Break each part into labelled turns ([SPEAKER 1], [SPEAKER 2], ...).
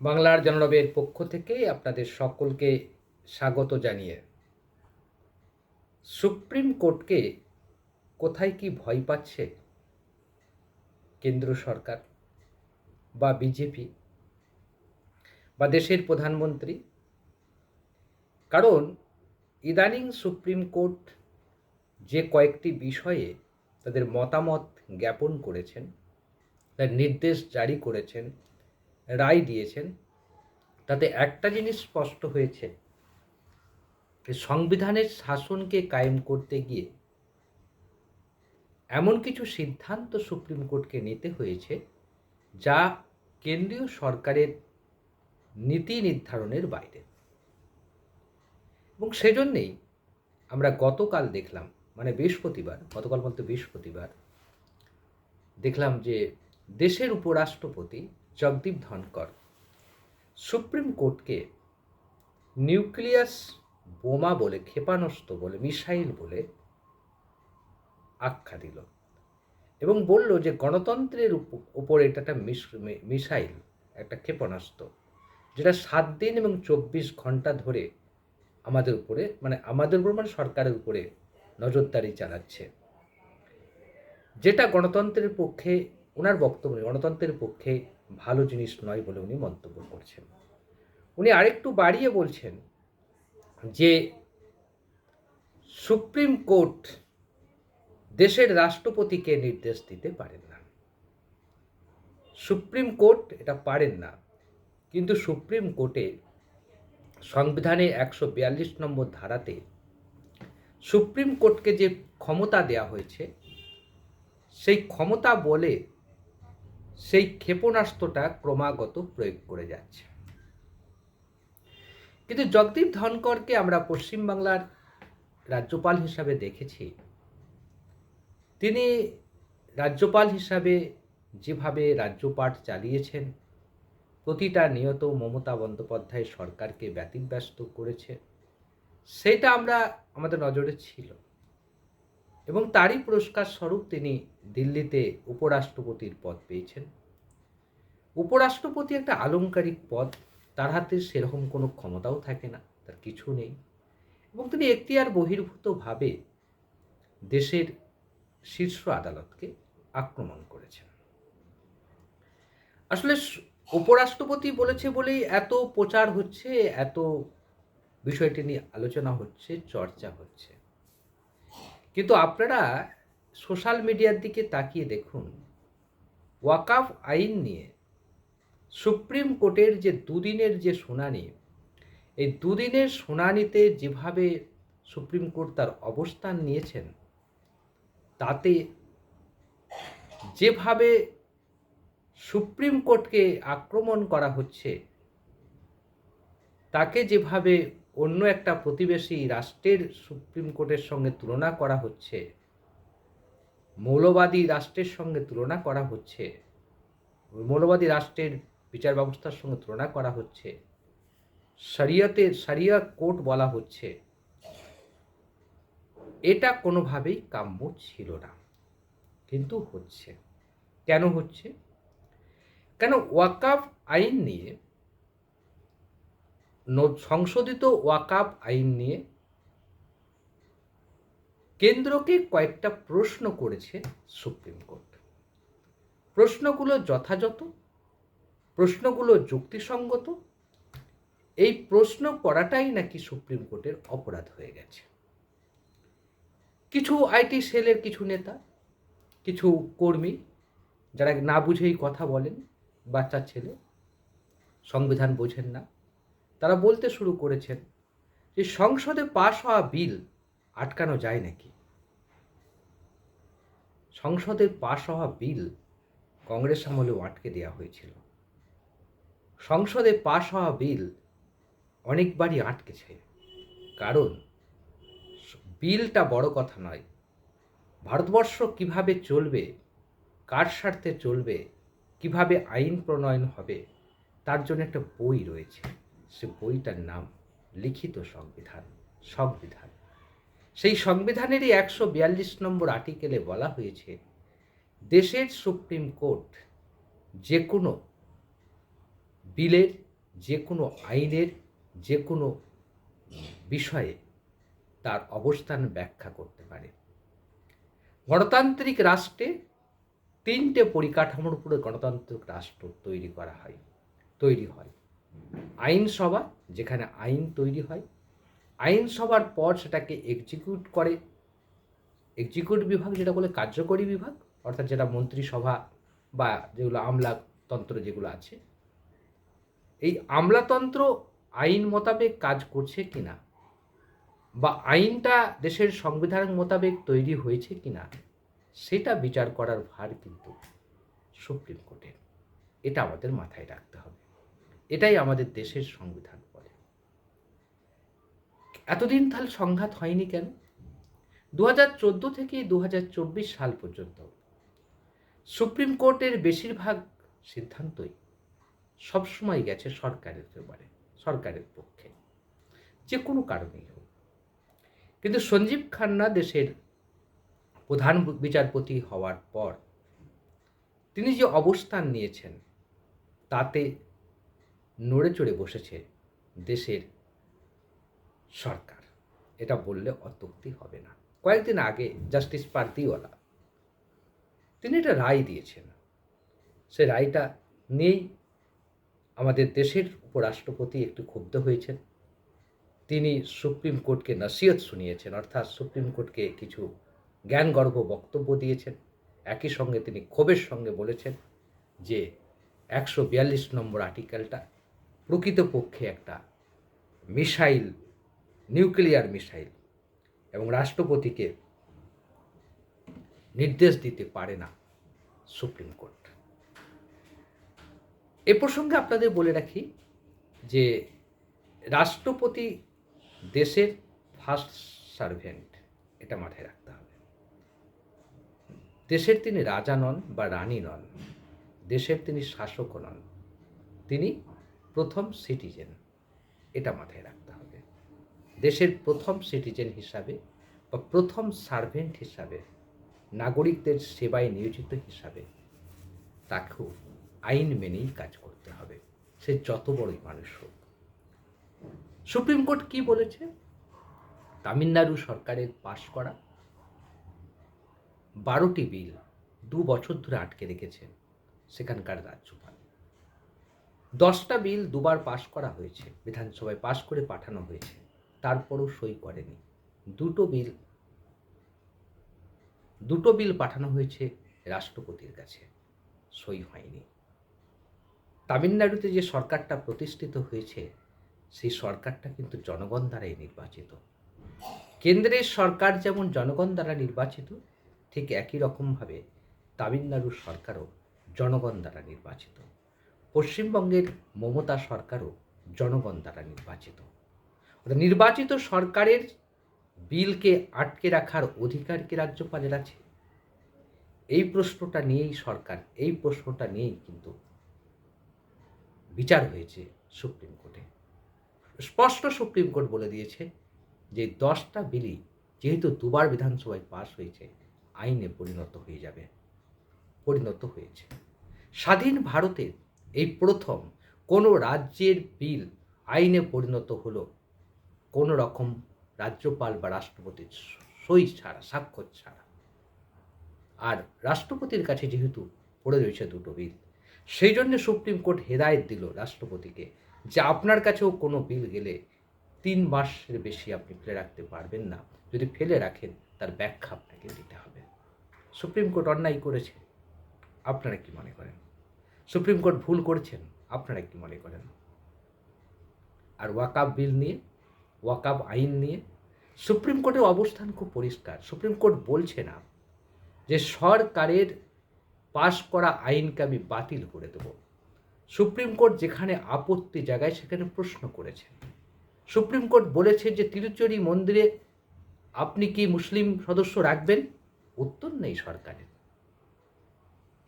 [SPEAKER 1] বাংলার জনরবের পক্ষ থেকে আপনাদের সকলকে স্বাগত জানিয়ে, সুপ্রিম কোর্টকে কোথায় কি ভয় পাচ্ছে কেন্দ্র সরকার বা বিজেপি বা দেশের প্রধানমন্ত্রী? কারণ ইদানিং সুপ্রিম কোর্ট যে কয়েকটি বিষয়ে তাদের মতামত জ্ঞাপন করেছেন, তার নির্দেশ জারি করেছেন রায় দিয়েছেন, তাতে একটা জিনিস স্পষ্ট হয়েছে সংবিধানের শাসনকে কায়েম করতে গিয়ে এমন কিছু সিদ্ধান্ত সুপ্রিম কোর্টকে নিতে হয়েছে, যা কেন্দ্রীয় সরকারের নীতি নির্ধারণের বাইরে। এবং সেজন্যেই আমরা গতকাল দেখলাম মানে বৃহস্পতিবার, গতকাল বলতে বৃহস্পতিবার, দেখলাম যে দেশের উপরাষ্ট্রপতি জগদীপ ধনকর। সুপ্রিম কোর্টকে নিউক্লিয়াস বোমা বলে ক্ষেপণাস্ত্র বলে, মিসাইল বলে আখ্যা দিল এবং বলল যে গণতন্ত্রের উপ- উপর এটা একটা মিসাইল, একটা ক্ষেপণাস্ত্র যেটা সাত দিন এবং চব্বিশ ঘণ্টা ধরে আমাদের উপরে মানে আমাদের উপর মানে সরকারের উপরে নজরদারি চালাচ্ছে। যেটা গণতন্ত্রের পক্ষে, ওনার বক্তব্য, গণতন্ত্রের পক্ষে ভালো জিনিস নয় বলে উনি মন্তব্য করছেন। উনি আরেকটু বাড়িয়ে বলছেন যে, সুপ্রিম কোর্ট দেশের রাষ্ট্রপতিকে নির্দেশ দিতে পারেন না। সুপ্রিম কোর্ট এটা পারেন না, কিন্তু সুপ্রিম কোর্টে সংবিধানে একশো বিয়াল্লিশ নম্বর ধারাতে সুপ্রিম কোর্টকে যে ক্ষমতা দেওয়া হয়েছে, সেই ক্ষমতা বলে সেই ক্ষেপণাস্ত্রটা ক্রমাগত প্রয়োগ করে যাচ্ছে। কিন্তু জগদীপ ধনকরকে আমরা পশ্চিমবাংলার রাজ্যপাল হিসাবে দেখেছি। তিনি রাজ্যপাল হিসাবে যেভাবে রাজ্যপাঠ চালিয়েছেন, প্রতিটা নিয়ত মমতা বন্দ্যোপাধ্যায় সরকারকে ব্যতিব্যস্ত করেছে, সেটা আমরা, আমাদের নজরে ছিল। এবং তারই পুরস্কার স্বরূপ তিনি দিল্লিতে উপরাষ্ট্রপতির পদ পেয়েছেন। উপরাষ্ট্রপতি একটা আলংকারিক পদ, তার হাতে সেরকম কোনো ক্ষমতাও থাকে না, তার কিছু নেই। এবং তিনি এখতিয়ার বহির্ভূতভাবে দেশের শীর্ষ আদালতকে আক্রমণ করেছেন। আসলে উপরাষ্ট্রপতি বলেছে বলেই এত প্রচার হচ্ছে, এত বিষয়টি নিয়ে আলোচনা হচ্ছে, চর্চা হচ্ছে। আপনারা সোশ্যাল মিডিয়ার দিকে তাকিয়ে দেখুন। ওয়াকাফ আইন নিয়ে সুপ্রিম কোর্টের যে দুদিনের যে শুনানি, এই দুদিনের শুনানিতে যেভাবে সুপ্রিম কোর্ট তার অবস্থান নিয়েছেন, তাতে যেভাবে সুপ্রিম কোর্টকে আক্রমণ করা হচ্ছে, তাকে যেভাবে অন্য একটা প্রতিবেশী রাষ্ট্রের সুপ্রিম কোর্টের সঙ্গে তুলনা করা হচ্ছে। মৌলবাদী রাষ্ট্রের সঙ্গে তুলনা করা হচ্ছে। মৌলবাদী রাষ্ট্রের বিচার ব্যবস্থার সঙ্গে তুলনা করা হচ্ছে। শরিয়তের শরিয়া কোর্ট বলা হচ্ছে। এটা কোনোভাবেই কাম্য ছিল না। কিন্তু হচ্ছে। কেন হচ্ছে? কেন ওয়াকাফ আইন নিয়ে সংশোধিত ওয়াকাফ আইন নিয়ে কেন্দ্রকে কয়েকটা প্রশ্ন করেছে সুপ্রিম কোর্ট। প্রশ্নগুলো যথাযথ, প্রশ্নগুলো যুক্তিসঙ্গত, এই প্রশ্ন করাটাই নাকি সুপ্রিম কোর্টের অপরাধ হয়ে গেছে। কিছু আইটি সেলের কিছু নেতা, কিছু কর্মী, যারা না বুঝেই কথা বলেন বাচ্চার ছেলে, সংবিধান বোঝেন না তারা বলতে শুরু করেছেন যে সংসদে পাশ হওয়া বিল আটকানো যায় নাকি? সংসদে পাশ হওয়া বিল কংগ্রেস আমলেও আটকে দেওয়া হয়েছিল। সংসদে পাশ হওয়া বিল অনেকবারই আটকেছে কারণ বিলটা বড় কথা নয়। ভারতবর্ষ কীভাবে চলবে, কার স্বার্থে চলবে, কীভাবে আইন প্রণয়ন হবে, তার জন্য একটা বই রয়েছে। সে বইটার নাম, লিখিত সংবিধান সংবিধান। সেই সংবিধানেরই একশো বিয়াল্লিশ নম্বর আর্টিকেলে বলা হয়েছে, দেশের সুপ্রিম কোর্ট যে কোনো বিলের যে কোনো আইনের যে কোনো বিষয়ে তার অবস্থান ব্যাখ্যা করতে পারে। গণতান্ত্রিক রাষ্ট্রে তিনটে পরিকাঠামোর উপরে গণতান্ত্রিক রাষ্ট্র তৈরি করা হয়, তৈরি হয়। আইনসভা, যেখানে আইন তৈরি হয়। আইনসভার পর সেটাকে এক্সিকিউট করে। এক্সিকিউট বিভাগ যেটা বলে কার্যকরী বিভাগ, অর্থাৎ যেটা মন্ত্রিসভা বা যেগুলো আমলাতন্ত্র যেগুলো আছে। এই আমলাতন্ত্র আইন মোতাবেক কাজ করছে কিনা? বা আইনটা দেশের সংবিধান মোতাবেক তৈরি হয়েছে কিনা? সেটা বিচার করার ভার কিন্তু সুপ্রিম কোর্টের। এটা আমাদের মাথায় রাখতে হবে। এটাই আমাদের দেশের সংবিধান বলে। এতদিন তাহলে সংঘাত হয়নি কেন? দু হাজার চোদ্দ থেকে দু হাজার চব্বিশ সাল পর্যন্ত সুপ্রিম কোর্টের বেশিরভাগ সিদ্ধান্তই সবসময় গেছে সরকারের ব্যাপারে, সরকারের পক্ষে। যে কোনো কারণেই হোক। কিন্তু সঞ্জীব খান্না দেশের প্রধান বিচারপতি হওয়ার পর তিনি যে অবস্থান নিয়েছেন, তাতে নড়ে চড়ে বসেছে দেশের সরকার। এটা বললে অত্যুক্তি হবে না। কয়েকদিন আগে জাস্টিস পার্তিওয়ালা তিনি একটা রায় দিয়েছেন। সে রায়টা নিয়েই আমাদের দেশের উপরাষ্ট্রপতি একটু ক্ষুব্ধ হয়েছেন। তিনি সুপ্রিম কোর্টকে নসিহত শুনিয়েছেন, অর্থাৎ সুপ্রিম কোর্টকে কিছু জ্ঞানগর্ভ বক্তব্য দিয়েছেন। একই সঙ্গে তিনি ক্ষোভের সঙ্গে বলেছেন যে একশো বিয়াল্লিশ নম্বর আর্টিকেলটা প্রকৃতপক্ষে একটা মিসাইল, নিউক্লিয়ার মিসাইল, এবং রাষ্ট্রপতিকে নির্দেশ দিতে পারে না সুপ্রিম কোর্ট। এ প্রসঙ্গে আপনাদের বলে রাখি যে রাষ্ট্রপতি দেশের ফার্স্ট সার্ভেন্ট এটা মাথায় রাখতে হবে। দেশের তিনি রাজা নন বা রানী নন, দেশের তিনি শাসকও নন, তিনি প্রথম সিটিজেন এটা মাথায় রাখতে হবে। দেশের প্রথম সিটিজেন হিসাবে বা প্রথম সার্ভেন্ট হিসাবে, নাগরিকদের সেবায় নিয়োজিত হিসাবে তাকেও আইন মেনেই কাজ করতে হবে। সে যত বড়ই মানুষ হোক। সুপ্রিম কোর্ট কি বলেছে? তামিলনাড়ু সরকারের পাশ করা। বারোটি বিল দু বছর ধরে আটকে রেখেছেন সেখানকার রাজ্যপাল। দশটা বিল দুবার পাশ করা হয়েছে, বিধানসভায় পাশ করে পাঠানো হয়েছে, তারপরও সই করেনি। দুটো বিল দুটো বিল পাঠানো হয়েছে রাষ্ট্রপতির কাছে, সই হয়নি। তামিলনাড়ুতে যে সরকারটা প্রতিষ্ঠিত হয়েছে, সেই সরকারটা কিন্তু জনগণ দ্বারাই নির্বাচিত। কেন্দ্রের সরকার যেমন জনগণ দ্বারা নির্বাচিত, ঠিক একই রকমভাবে তামিলনাড়ুর সরকারও জনগণ দ্বারা নির্বাচিত। পশ্চিমবঙ্গের মমতা সরকারও জনগণ দ্বারা নির্বাচিত। নির্বাচিত সরকারের বিলকে আটকে রাখার অধিকার কি রাজ্যপালের আছে? এই প্রশ্নটা নিয়েই সরকার, এই প্রশ্নটা নিয়েই কিন্তু বিচার হয়েছে সুপ্রিম কোর্টে। স্পষ্ট সুপ্রিম কোর্ট বলে দিয়েছে যে দশটা বিলই যেহেতু দুবার বিধানসভায় পাশ হয়েছে, আইনে পরিণত হয়ে যাবে, পরিণত হয়েছে। স্বাধীন ভারতের এই প্রথম কোনো রাজ্যের বিল আইনে পরিণত হলো? কোনো রকম রাজ্যপাল বা রাষ্ট্রপতির সই ছাড়া স্বাক্ষর ছাড়া? আর রাষ্ট্রপতির কাছে যেহেতু পড়ে রয়েছে দুটো বিল, সেই জন্য সুপ্রিম কোর্ট হেদায়ত দিল রাষ্ট্রপতিকে যে আপনার কাছেও কোনো বিল গেলে তিন মাসের বেশি আপনি ফেলে রাখতে পারবেন না। যদি ফেলে রাখেন, তার ব্যাখ্যা আপনাকে দিতে হবে। সুপ্রিম কোর্ট অন্যায় করেছে। আপনারা কি মনে করেন? সুপ্রিম কোর্ট ভুল করেছেন। আপনারা কি মনে করেন? আর ওয়াকাব বিল নিয়ে, ওয়াকাব আইন নিয়ে সুপ্রিম কোর্টের অবস্থান খুব পরিষ্কার। সুপ্রিম কোর্ট বলছে না যে সরকারের পাশ করা আইনকে আমি বাতিল করে দেব। সুপ্রিম কোর্ট যেখানে আপত্তি জায়গায় সেখানে প্রশ্ন করেছে সুপ্রিম কোর্ট বলেছে যে তিরুচুরি মন্দিরে আপনি কি মুসলিম সদস্য রাখবেন? উত্তর নেই সরকারের।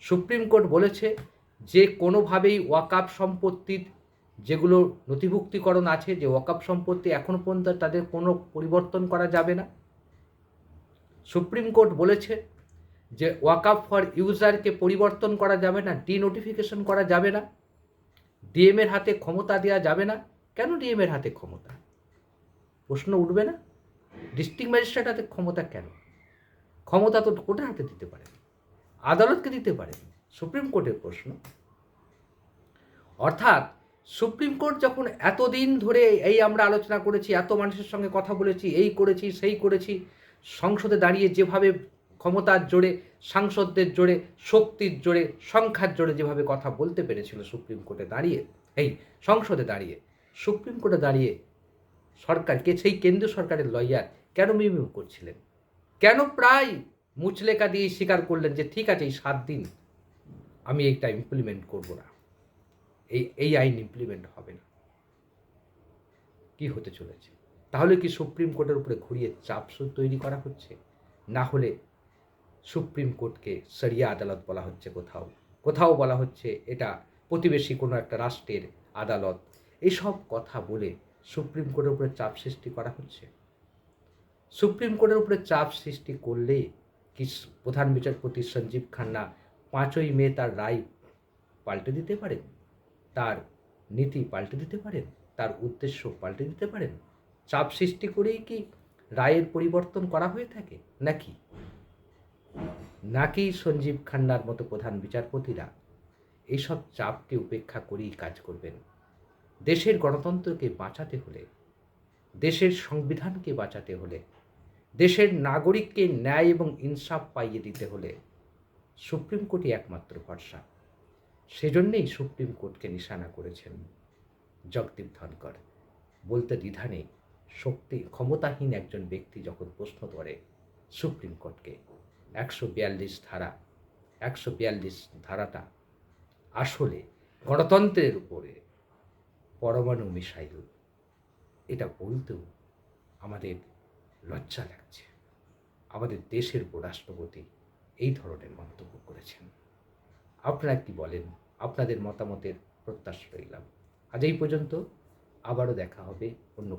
[SPEAKER 1] সুপ্রিম কোর্ট বলেছে যে কোনোভাবেই ওয়াকাপ সম্পত্তির যেগুলো নথিভুক্তিকরণ আছে, যে ওয়াকাপ সম্পত্তি এখনও পর্যন্ত তাদের কোনো পরিবর্তন করা যাবে না। সুপ্রিম কোর্ট বলেছে যে ওয়াকাপ ফর ইউজারকে পরিবর্তন করা যাবে না ডি নোটিফিকেশন করা যাবে না ডিএমের হাতে ক্ষমতা দেওয়া যাবে না। কেন ডিএমের হাতে ক্ষমতা? প্রশ্ন উঠবে না? ডিস্ট্রিক্ট ম্যাজিস্ট্রেট হাতে ক্ষমতা কেন? ক্ষমতা তো কোর্টের হাতে দিতে পারে। আদালতকে দিতে পারেন সুপ্রিম কোর্টের প্রশ্ন। অর্থাৎ সুপ্রিম কোর্ট যখন এতদিন ধরে এই আমরা আলোচনা করেছি, এত মানুষের সঙ্গে কথা বলেছি, এই করেছি, সেই করেছি, সংসদে দাঁড়িয়ে যেভাবে ক্ষমতার জোরে, সাংসদদের জোরে, শক্তির জোরে, সংখ্যার জোরে যেভাবে কথা বলতে পেরেছিল সুপ্রিম কোর্টে দাঁড়িয়ে, এই সংসদে দাঁড়িয়ে, সুপ্রিম কোর্টে দাঁড়িয়ে সরকারকে সেই কেন্দ্রীয় সরকারের লয়ার কেন মিমিউ করছিলেন? কেন প্রায় মুচলেকা দিয়ে স্বীকার করলেন যে ঠিক আছে এই সাত দিন আমি এইটা ইমপ্লিমেন্ট করব না। এই এই আইন ইমপ্লিমেন্ট হবে না। কি হতে চলেছে? তাহলে কি সুপ্রিম কোর্টের উপরে ঘুরিয়ে চাপ তৈরি করা হচ্ছে? না হলে সুপ্রিম কোর্টকে সরিয়া আদালত বলা হচ্ছে কোথাও। কোথাও বলা হচ্ছে এটা প্রতিবেশী কোনো একটা রাষ্ট্রের আদালত। এসব কথা বলে সুপ্রিম কোর্টের উপরে চাপ সৃষ্টি করা হচ্ছে? সুপ্রিম কোর্টের উপরে চাপ সৃষ্টি করলে কি প্রধান বিচারপতি সঞ্জীব খান্না পাঁচই মে তার রায় পাল্টে দিতে পারেন? তার নীতি পাল্টে দিতে পারেন? তার উদ্দেশ্য পাল্টে দিতে পারেন? চাপ সৃষ্টি করেই কি রায়ের পরিবর্তন করা হয়ে থাকে? নাকি? নাকি সঞ্জীব খান্নার মতো প্রধান বিচারপতিরা এইসব চাপকে উপেক্ষা করেই কাজ করবেন? দেশের গণতন্ত্রকে বাঁচাতে হলে, দেশের সংবিধানকে বাঁচাতে হলে, দেশের নাগরিককে ন্যায় এবং ইনসাফ পাইয়ে দিতে হলে সুপ্রিম কোর্টই একমাত্র ভরসা। সেজন্যেই সুপ্রিম কোর্টকে নিশানা করেছেন জগদীপ ধনকর বলতে দ্বিধা নেই, শক্তি, ক্ষমতাহীন একজন ব্যক্তি যখন প্রশ্ন করে সুপ্রিম কোর্টকে, একশো বিয়াল্লিশ ধারা, একশো বিয়াল্লিশ ধারাটা আসলে গণতন্ত্রের উপরে পরমাণু মিসাইল, এটা বলতেও আমাদের লজ্জা লাগছে। আমাদের দেশের উপরাষ্ট্রপতি এই ধরনের মন্তব্য করেছেন। আপনারা কি বলেন, আপনাদের মতামতের প্রত্যাশা রইলাম। আজ এই পর্যন্ত। আবারও দেখা হবে অন্য